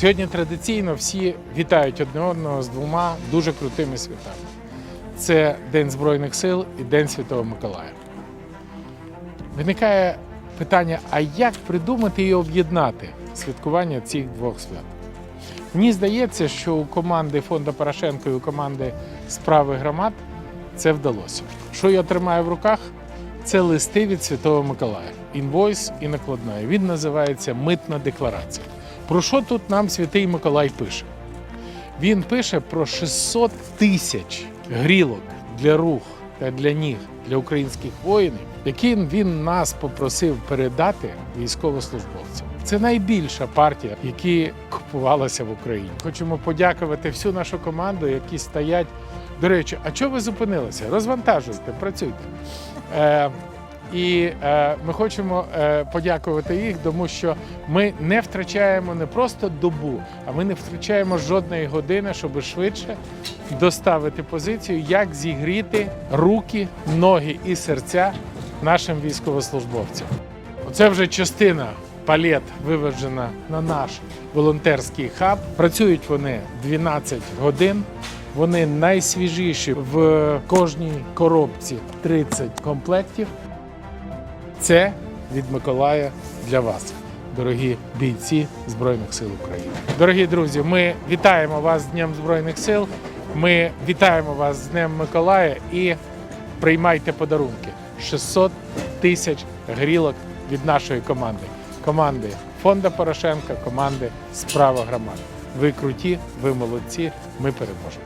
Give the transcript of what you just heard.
Сьогодні традиційно всі вітають одне одного з двома дуже крутими святами. Це День Збройних сил і День Святого Миколая. Виникає питання: а як придумати і об'єднати святкування цих двох свят? Мені здається, що у команди Фонда Порошенко і у команди справи громад це вдалося. Що я тримаю в руках? Це листи від Святого Миколая. Інвойс і накладна. Він називається Митна декларація. Про що тут нам святий Миколай пише? Він пише про 600 тисяч грілок для рук та для ніг для українських воїнів, які він нас попросив передати військовослужбовцям. Це найбільша партія, які купувалася в Україні. Хочемо подякувати всю нашу команду, які стоять. До речі, а чого ви зупинилися? Розвантажуйте, працюйте. Е, і е, ми хочемо е, подякувати їх, тому що ми не втрачаємо не просто добу, а ми не втрачаємо жодної години, щоб швидше доставити позицію, як зігріти руки, ноги і серця нашим військовослужбовцям. Оце вже частина палет вивезена на наш волонтерський хаб. Працюють вони 12 годин. Вони найсвіжіші в кожній коробці 30 комплектів. Це від Миколая для вас, дорогі бійці Збройних сил України. Дорогі друзі, ми вітаємо вас з Днем Збройних сил. Ми вітаємо вас з Днем Миколая і приймайте подарунки. 600 тисяч грілок від нашої команди. Команди Фонда Порошенка, команди Справа громад. Ви круті, ви молодці, ми переможемо.